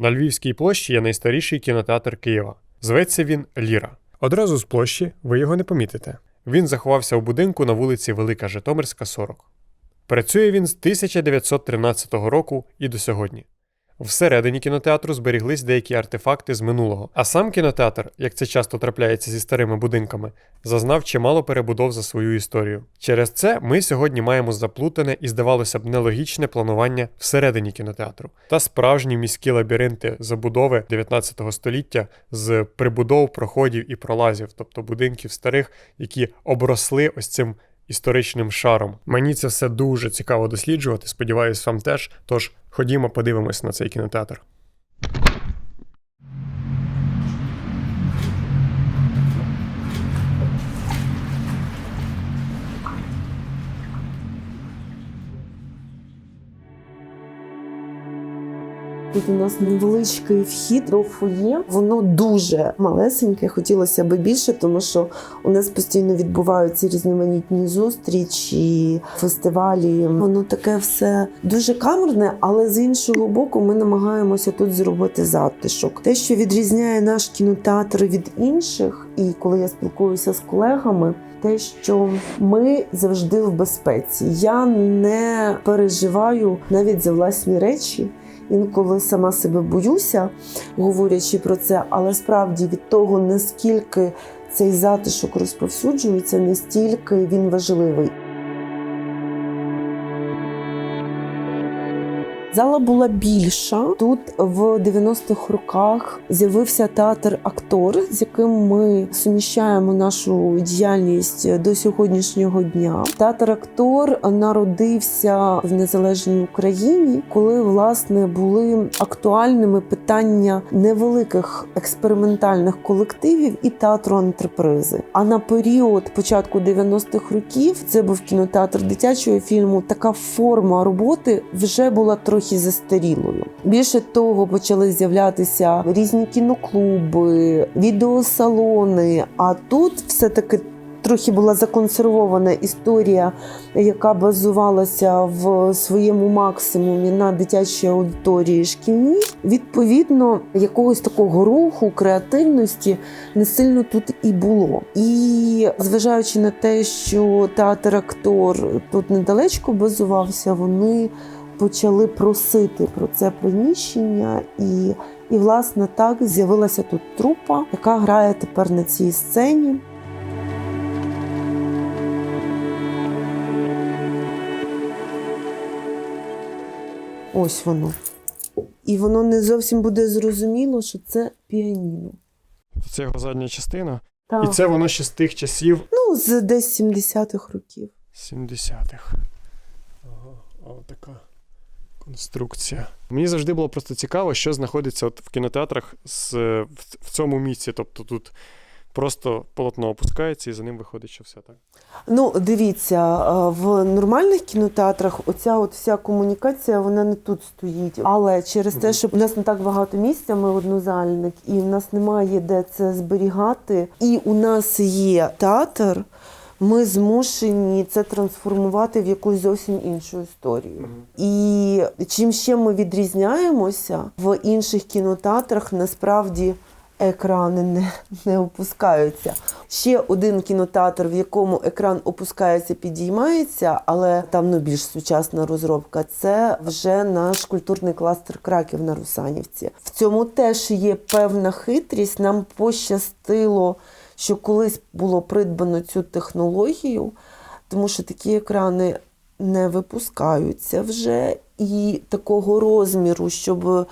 На Львівській площі є найстаріший кінотеатр Києва. Зветься він Ліра. Одразу з площі ви його не помітите. Він заховався у будинку на вулиці Велика Житомирська, 40. Працює він з 1913 року і до сьогодні. Всередині кінотеатру зберіглись деякі артефакти з минулого, а сам кінотеатр, як це часто трапляється зі старими будинками, зазнав чимало перебудов за свою історію. Через це ми сьогодні маємо заплутане і, здавалося б, нелогічне планування всередині кінотеатру та справжні міські лабіринти забудови 19 століття з прибудов, проходів і пролазів, тобто будинків старих, які обросли ось цим історичним шаром. Мені це все дуже цікаво досліджувати. Сподіваюсь, вам теж. Тож ходімо, подивимось на цей кінотеатр. Тут у нас невеличкий вхід до фоє. Воно дуже малесеньке. Хотілося б більше, тому що у нас постійно відбуваються різноманітні зустрічі, фестивалі. Воно таке все дуже камерне, але з іншого боку, ми намагаємося тут зробити затишок. Те, що відрізняє наш кінотеатр від інших, і коли я спілкуюся з колегами. Те, що ми завжди в безпеці. Я не переживаю навіть за власні речі. Інколи сама себе боюся, говорячи про це, але справді від того, наскільки цей затишок розповсюджується, настільки він важливий. Зала була більша. Тут в 90-х роках з'явився театр актор, з яким ми суміщаємо нашу діяльність до сьогоднішнього дня. Театр актор народився в незалежній Україні, коли власне були актуальними питання невеликих експериментальних колективів і театру антрепризи. А на період початку 90-х років це був кінотеатр дитячого фільму. Така форма роботи вже була трохи застарілою. Більше того, почали з'являтися різні кіноклуби, відеосалони. А тут все таки. Трохи була законсервована історія, яка базувалася в своєму максимумі на дитячій аудиторії шкільній. Відповідно, якогось такого руху, креативності не сильно тут і було. І зважаючи на те, що театр актор тут недалечко базувався, вони почали просити про це приміщення, і, і власне так з'явилася тут трупа, яка грає тепер на цій сцені. Ось воно. І воно не зовсім буде зрозуміло, що це піаніно. Це його задня частина. Так. І це воно ще з тих часів Ну, з десь 70-х років. 70-х. Ага, така конструкція. Мені завжди було просто цікаво, що знаходиться от в кінотеатрах з, в, в цьому місці. Тобто тут просто полотно опускається і за ним виходить, що все так. Ну, дивіться, е, в нормальних кінотеатрах оця от вся комунікація вона не тут стоїть. Але через те, що у нас не так багато місця, ми однозальник, і в нас немає де це зберігати. І у нас є театр. Ми змушені це трансформувати в якусь зовсім іншу історію. І чим ще ми відрізняємося в інших кінотеатрах, насправді екрани не, не опускаються. Ще один кінотеатр, в якому екран опускається, підіймається, але там ну, більш сучасна розробка. Це вже наш культурний кластер Краків на Русанівці. В цьому теж є певна хитрість. Нам пощастило, що колись було придбано цю технологію, тому що такі екрани не випускаються вже і такого розміру, щоб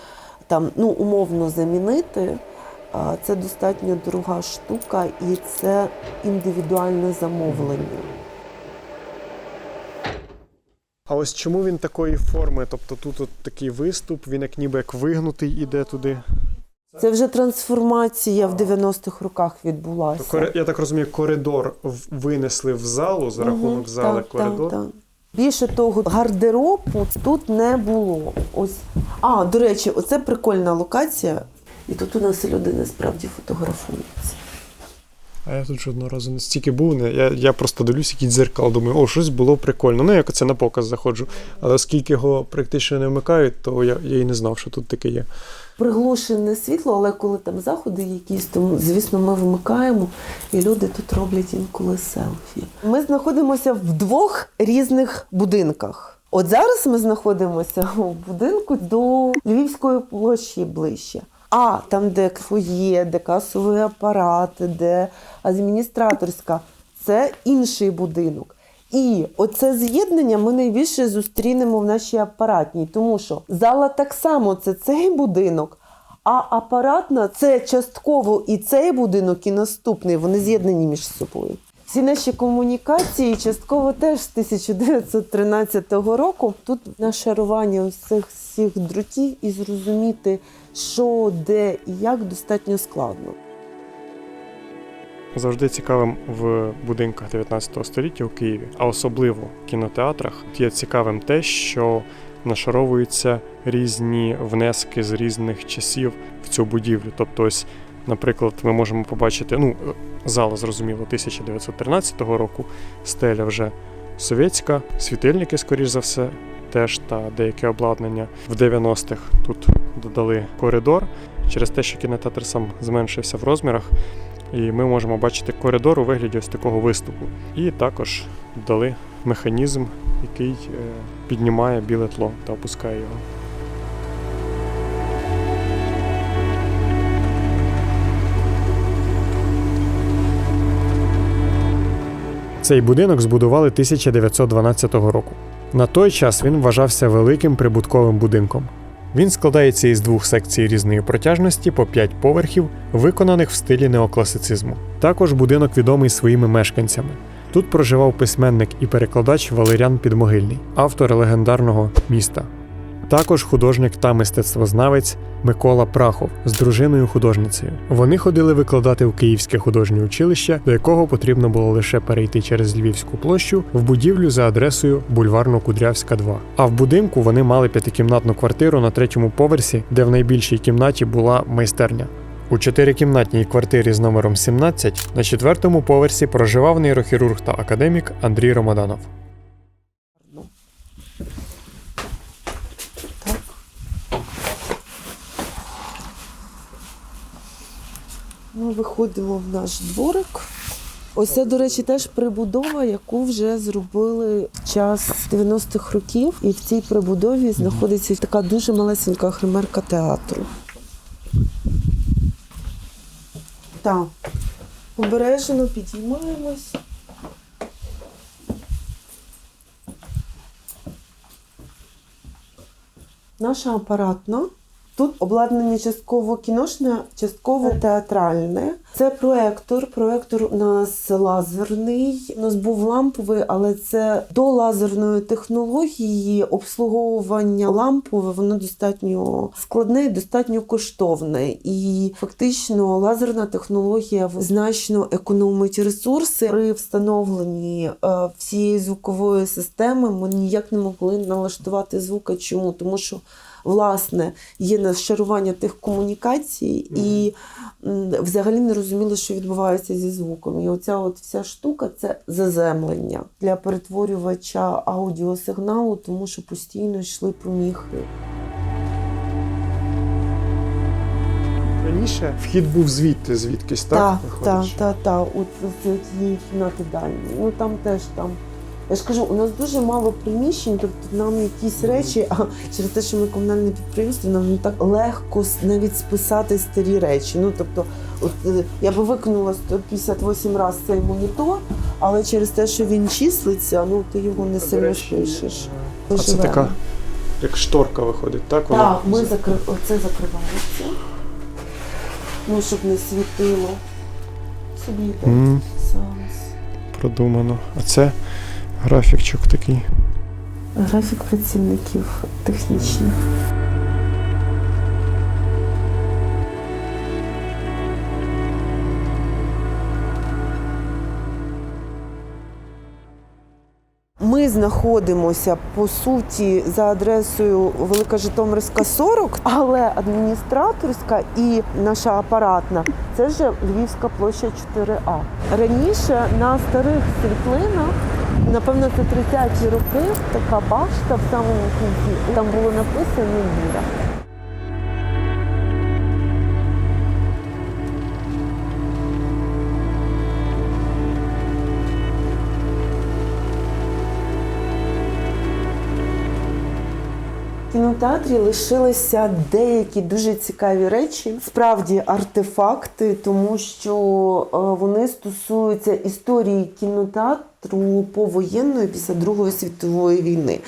там ну умовно замінити. Це достатньо дорога штука, і це індивідуальне замовлення. А ось чому він такої форми? Тобто тут от такий виступ, він як ніби як вигнутий іде туди. Це вже трансформація в 90-х роках відбулася. Я так розумію, коридор винесли в залу за рахунок Мгм, зали так, коридор. Так, так. Більше того, гардеробу тут не було. Ось. А, до речі, оце прикольна локація. І тут у нас люди насправді фотографуються. А я тут жодного разу не стільки був. Не. Я, я просто дивлюсь, якийсь дзеркал, думаю, о, щось було прикольно. Ну, як це на показ заходжу. Але оскільки його практично не вмикають, то я, я і не знав, що тут таке є. приглушене світло, але коли там заходи якісь, то звісно ми вмикаємо, і люди тут роблять інколи селфі. Ми знаходимося в двох різних будинках. От зараз ми знаходимося у будинку до Львівської площі ближче. А там, де фоє, де касовий апарат, де адміністраторська, це інший будинок. І оце з'єднання ми найбільше зустрінемо в нашій апаратній, тому що зала так само це цей будинок, а апаратна це частково і цей будинок, і наступний. Вони з'єднані між собою. Всі наші комунікації частково теж з 1913 року. Тут нашарування цих всіх дротів і зрозуміти, що, де і як достатньо складно. Завжди цікавим в будинках 19 століття у Києві, а особливо в кінотеатрах, є цікавим те, що нашаровуються різні внески з різних часів в цю будівлю. Тобто, ось, наприклад, ми можемо побачити, ну, зала, зрозуміло, 1913 року, стеля вже совєтська, світильники, скоріш за все, теж та деяке обладнання. В 90-х тут додали коридор через те, що кінотеатр сам зменшився в розмірах. І ми можемо бачити коридор у вигляді ось такого виступу. І також дали механізм, який е, піднімає біле тло та опускає його. Цей будинок збудували 1912 року. На той час він вважався великим прибутковим будинком. Він складається із двох секцій різної протяжності по 5 поверхів, виконаних в стилі неокласицизму. Також будинок відомий своїми мешканцями. Тут проживав письменник і перекладач Валеріан Підмогильний, автор легендарного міста. Також художник та мистецтвознавець Микола Прахов з дружиною художницею. Вони ходили викладати в Київське художнє училище, до якого потрібно було лише перейти через Львівську площу в будівлю за адресою Бульварно-Кудрявська, 2. А в будинку вони мали п'ятикімнатну квартиру на третьому поверсі, де в найбільшій кімнаті була майстерня. У чотирикімнатній квартирі з номером 17 на четвертому поверсі проживав нейрохірург та академік Андрій Ромаданов. Ми виходимо в наш дворик. Ось це, до речі, теж прибудова, яку вже зробили в час 90-х років. І в цій прибудові знаходиться така дуже малесенька хримерка театру. Так. Обережно підіймаємось. Наша апаратна. Тут обладнання частково кіношне, частково театральне. Це проектор. Проектор у нас лазерний. У нас був ламповий, але це до лазерної технології обслуговування лампове, воно достатньо складне і достатньо коштовне. І фактично лазерна технологія значно економить ресурси при встановленні е, всієї звукової системи. Ми ніяк не могли налаштувати звука. Чому? Тому що власне є нашарування тих комунікацій, і взагалі не розуміли, що відбувається зі звуком. І оця от вся штука це заземлення для перетворювача аудіосигналу, тому що постійно йшли поміхи. Раніше вхід був звідти, звідкись, так? Так, так, так, так. От з цієї кімнати дальньої. Ну там теж там. Я ж кажу, у нас дуже мало приміщень, тобто нам якісь речі, а через те, що ми комунальне підприємство, нам не так легко навіть списати старі речі. Ну тобто, от е, я би виконала 158 разів цей монітор, але через те, що він числиться, ну ти його не сильно речі, спишеш. А це така, як шторка виходить, так? Вона? Так, ми закри... оце закривається. Ну, щоб не світило. Собі М, сеанс. продумано. А це графікчик такий. Графік працівників технічних. Ми знаходимося по суті за адресою Велика Житомирська 40, але адміністраторська і наша апаратна це вже Львівська площа 4А. Раніше на старих світлинах, Напевно, це 30-ті роки така башта в самому кінці. Там було написано віра. У кінотеатрі лишилися деякі дуже цікаві речі, справді артефакти, тому що е, вони стосуються історії кінотеатру повоєнної після Другої світової війни.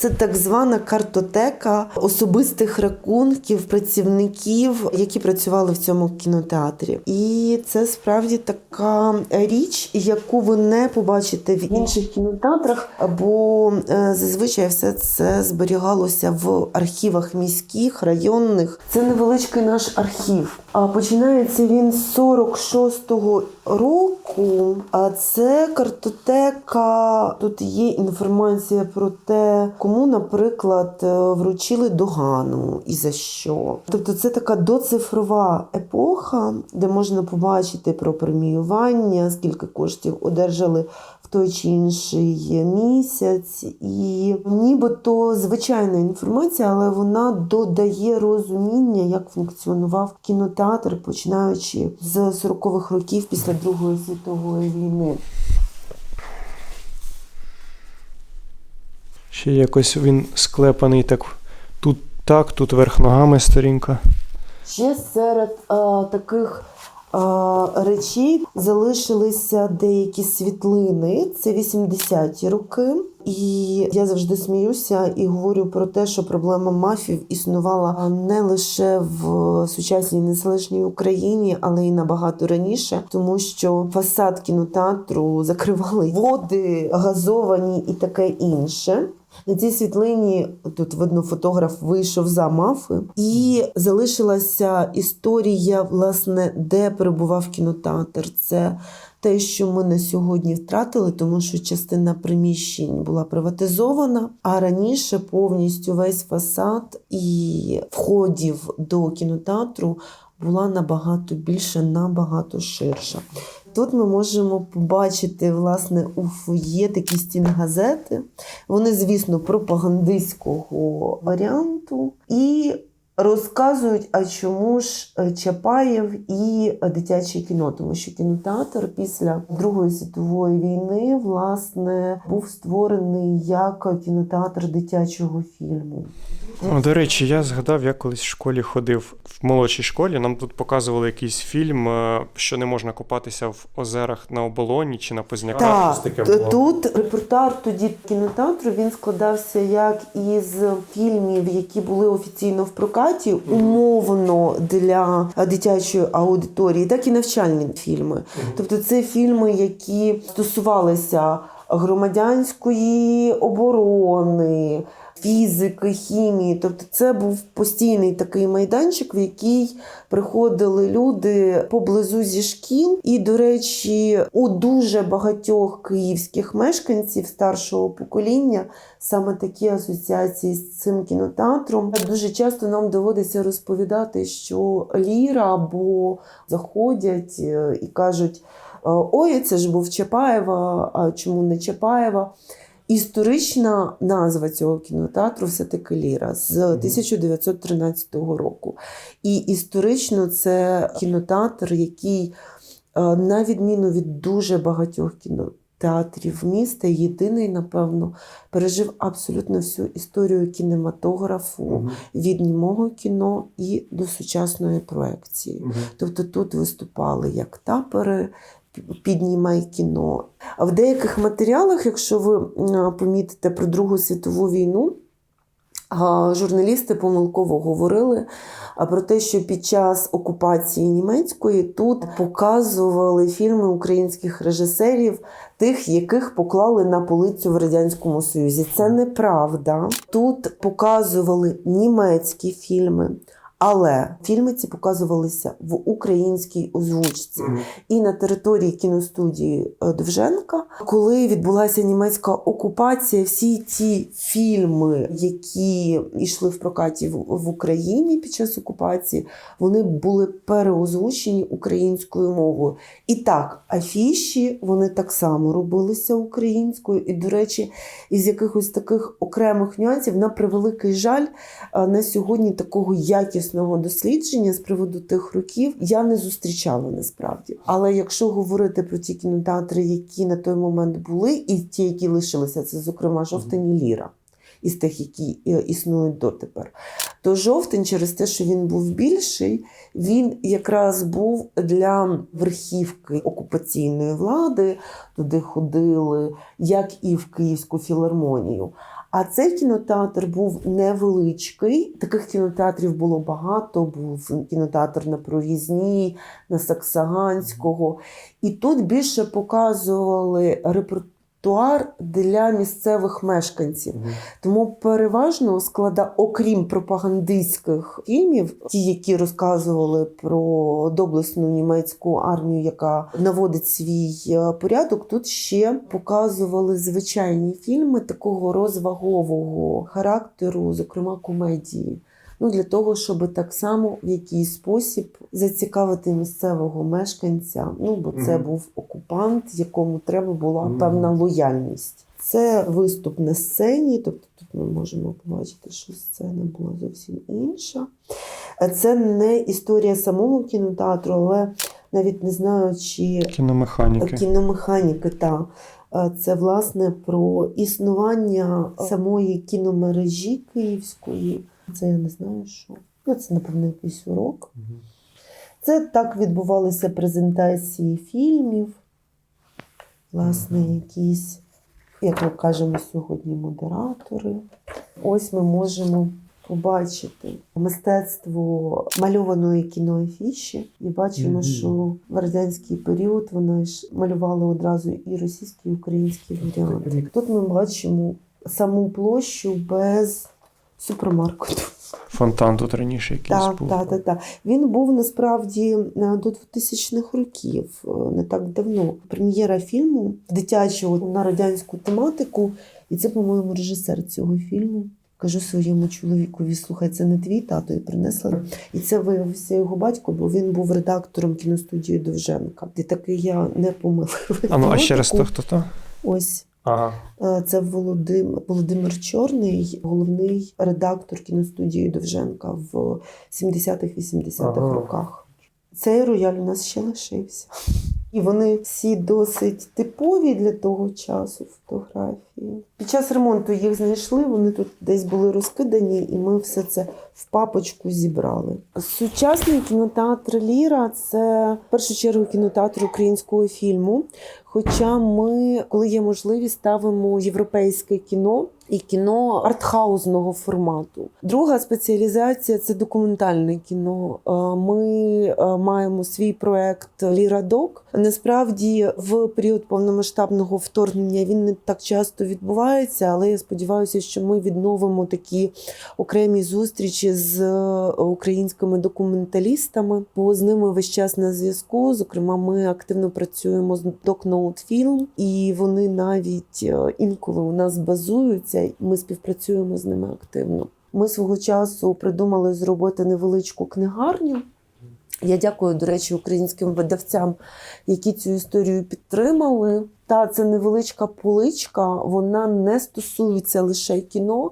Це так звана картотека особистих рахунків працівників, які працювали в цьому кінотеатрі. І це справді така річ, яку ви не побачите в інших кінотеатрах, бо е, зазвичай все це зберігалося в архівах міських, районних. Це невеличкий наш архів. А починається він з 46-го року. А це картотека. Тут є інформація про те, кому, наприклад, е, вручили догану і за що. Тобто, це така доцифрова епоха, де можна побачити про преміювання, скільки коштів одержали в той чи інший місяць, і нібито звичайна інформація, але вона додає розуміння, як функціонував кінотеатр, починаючи з 40-х років після Другої світової війни. Ще якось він склепаний так тут так, тут верх ногами сторінка. Ще серед е, таких е, речей залишилися деякі світлини. Це 80-ті роки. І я завжди сміюся і говорю про те, що проблема мафів існувала не лише в сучасній незалежній Україні, але й набагато раніше, тому що фасад кінотеатру закривали води, газовані і таке інше. На цій світлині тут видно, фотограф вийшов за мафи, і залишилася історія, власне, де перебував кінотеатр. Це те, що ми на сьогодні втратили, тому що частина приміщень була приватизована, а раніше повністю весь фасад і входів до кінотеатру була набагато більше, набагато ширша. Тут ми можемо побачити власне у фоє такі стінгазети. Вони, звісно, пропагандистського варіанту і розказують, а чому ж е, Чапаєв і дитяче кіно, тому що кінотеатр після Другої світової війни власне був створений як кінотеатр дитячого фільму. До речі, я згадав, я колись в школі ходив в молодшій школі. Нам тут показували якийсь фільм, е, що не можна купатися в озерах на оболоні чи на позняках. Так, таке тут репертуар тоді кінотеатру він складався як із фільмів, які були офіційно в прокаті, умовно для дитячої аудиторії, так і навчальні фільми. Тобто це фільми, які стосувалися громадянської оборони. Фізики, хімії, тобто це був постійний такий майданчик, в який приходили люди поблизу зі шкіл. І, до речі, у дуже багатьох київських мешканців старшого покоління саме такі асоціації з цим кінотеатром. Дуже часто нам доводиться розповідати, що ліра або заходять е, і кажуть: ой, це ж був Чапаєва, а чому не Чапаєва? Історична назва цього кінотеатру все-таки Ліра з 1913 року. І історично це кінотеатр, який, е, на відміну від дуже багатьох кінотеатрів міста, єдиний, напевно, пережив абсолютно всю історію кінематографу від німого кіно і до сучасної проекції. Тобто тут виступали як тапери, піднімай кіно. А в деяких матеріалах, якщо ви помітите про Другу світову війну, журналісти помилково говорили про те, що під час окупації німецької тут показували фільми українських режисерів, тих, яких поклали на полицю в Радянському Союзі. Це неправда. Тут показували німецькі фільми. Але фільми ці показувалися в українській озвучці. І на території кіностудії е, Довженка, коли відбулася німецька окупація, всі ті фільми, які йшли в прокаті в, Україні під час окупації, вони були переозвучені українською мовою. І так, афіші вони так само робилися українською. І, до речі, із якихось таких окремих нюансів, на превеликий жаль, е, на сьогодні такого якісного дослідження з приводу тих років я не зустрічала насправді. Але якщо говорити про ті кінотеатри, які на той момент були, і ті, які лишилися, це зокрема жовтині Ліра. із тих, які е, існують дотепер. То жовтень, через те, що він був більший, він якраз був для верхівки окупаційної влади. Туди ходили, як і в Київську філармонію. А цей кінотеатр був невеличкий. Таких кінотеатрів було багато. Був кінотеатр на Прорізній, на Саксаганського. І тут більше показували репертуар для місцевих мешканців. Тому переважно склада, окрім пропагандистських фільмів, ті, які розказували про доблесну німецьку армію, яка наводить свій е, порядок, тут ще показували звичайні фільми такого розвагового характеру, зокрема комедії. Ну, для того, щоб так само в якийсь спосіб зацікавити місцевого мешканця. Ну, бо це Мгм. був окупант, якому треба була Мгм. певна лояльність. Це виступ на сцені, тобто тут ми можемо побачити, що сцена була зовсім інша. Це не історія самого кінотеатру, але навіть не знаю, чи Кіномеханіки. кіномеханіки. Та. Е, Це власне про існування самої кіномережі київської. Це я не знаю, що. Ну, це, напевно, якийсь урок. Це так відбувалися презентації фільмів, власне, якісь, як ми кажемо сьогодні, модератори. Ось ми можемо побачити мистецтво мальованої кіноафіші. І бачимо, що в радянський період вони ж малювали одразу і російські, і українські варіанти. Тут ми бачимо саму площу без супермаркету. Фонтан тут раніше якийсь Так, був. так, так, так. Він був насправді е, до 2000-х років, е, не так давно. Прем'єра фільму дитячого на радянську тематику, і це, по-моєму, режисер цього фільму. Кажу своєму чоловікові: слухай, це не твій тато, і принесла. І це виявився його батько, бо він був редактором кіностудії Довженка. І таки я не помилила. А ну, а ще раз хто хто то? Ось Ага. Е, Це Володимир, Володимир Чорний, головний редактор кіностудії Довженка в 70-х-80-х Ага. роках. Цей рояль у нас ще лишився. І вони всі досить типові для того часу фотографії. Під час ремонту їх знайшли, вони тут десь були розкидані, і ми все це в папочку зібрали. Сучасний кінотеатр Ліра це в першу чергу кінотеатр українського фільму. Хоча ми, коли є можливість, ставимо європейське кіно і кіно артхаузного формату. Друга спеціалізація це документальне кіно. Е, Ми е, маємо свій проект Лірадок. Насправді, в період повномасштабного вторгнення він не так часто відбувається, але я сподіваюся, що ми відновимо такі окремі зустрічі з е, українськими документалістами, бо з ними весь час на зв'язку. Зокрема, ми активно працюємо з Докноут і вони навіть е, інколи у нас базуються. Ми співпрацюємо з ними активно. Ми свого часу придумали зробити невеличку книгарню. Я дякую, до речі, українським видавцям, які цю історію підтримали. Та це невеличка поличка, вона не стосується лише кіно,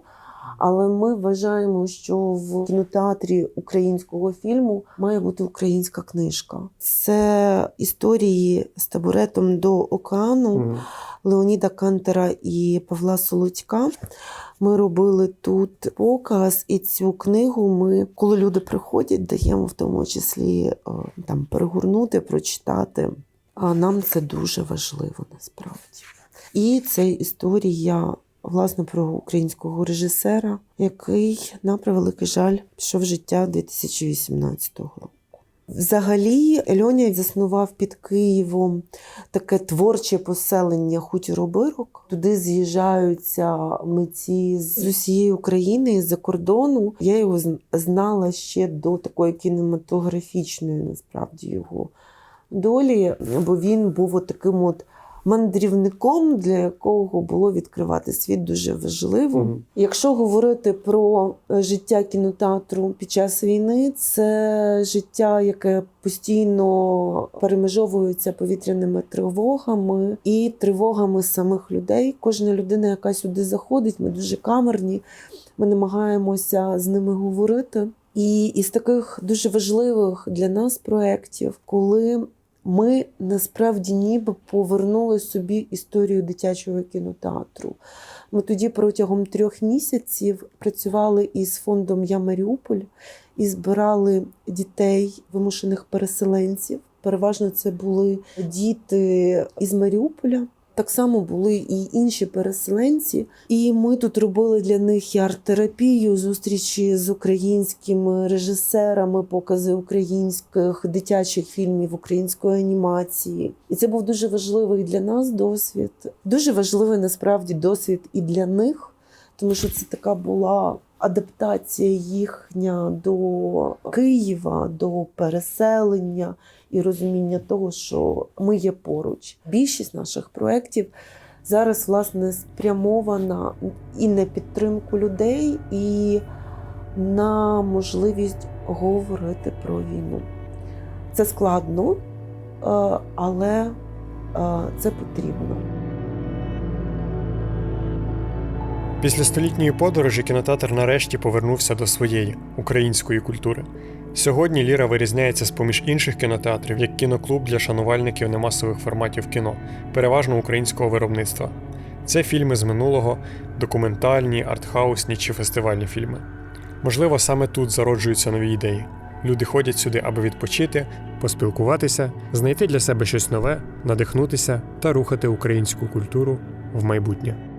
але ми вважаємо, що в кінотеатрі українського фільму має бути українська книжка. Це історії з табуретом до океану Мгм. Леоніда Кантера і Павла Солодька. Ми робили тут показ, і цю книгу ми, коли люди приходять, даємо в тому числі е, там перегорнути, прочитати. А нам це дуже важливо насправді. І це історія власне про українського режисера, який, на превеликий жаль, пішов в життя 2018 року. Взагалі, Льоня заснував під Києвом таке творче поселення хутір-обирок. Туди з'їжджаються митці з усієї України з-за кордону. Я його зн- знала ще до такої кінематографічної, насправді, його долі, бо він був от таким от мандрівником, для якого було відкривати світ дуже важливо. Мгм. Якщо говорити про е, життя кінотеатру під час війни, це життя, яке постійно перемежовується повітряними тривогами і тривогами самих людей. Кожна людина, яка сюди заходить, ми дуже камерні. Ми намагаємося з ними говорити. І із таких дуже важливих для нас проєктів, коли Ми насправді ніби повернули собі історію дитячого кінотеатру. Ми тоді протягом трьох місяців працювали із фондом Я Маріуполь і збирали дітей вимушених переселенців. Переважно це були діти із Маріуполя. Так само були і інші переселенці, і ми тут робили для них і арт-терапію, зустрічі з українськими режисерами, покази українських дитячих фільмів, української анімації. І це був дуже важливий для нас досвід. Дуже важливий насправді досвід і для них, тому що це така була адаптація їхня до Києва, до переселення і розуміння того, що ми є поруч. Більшість наших проєктів зараз власне спрямована і на підтримку людей, і на можливість говорити про війну. Це складно, е, але е, це потрібно. Після столітньої подорожі кінотеатр нарешті повернувся до своєї української культури. Сьогодні Ліра вирізняється з поміж інших кінотеатрів як кіноклуб для шанувальників немасових форматів кіно, переважно українського виробництва. Це фільми з минулого, документальні, артхаусні чи фестивальні фільми. Можливо, саме тут зароджуються нові ідеї. Люди ходять сюди, аби відпочити, поспілкуватися, знайти для себе щось нове, надихнутися та рухати українську культуру в майбутнє.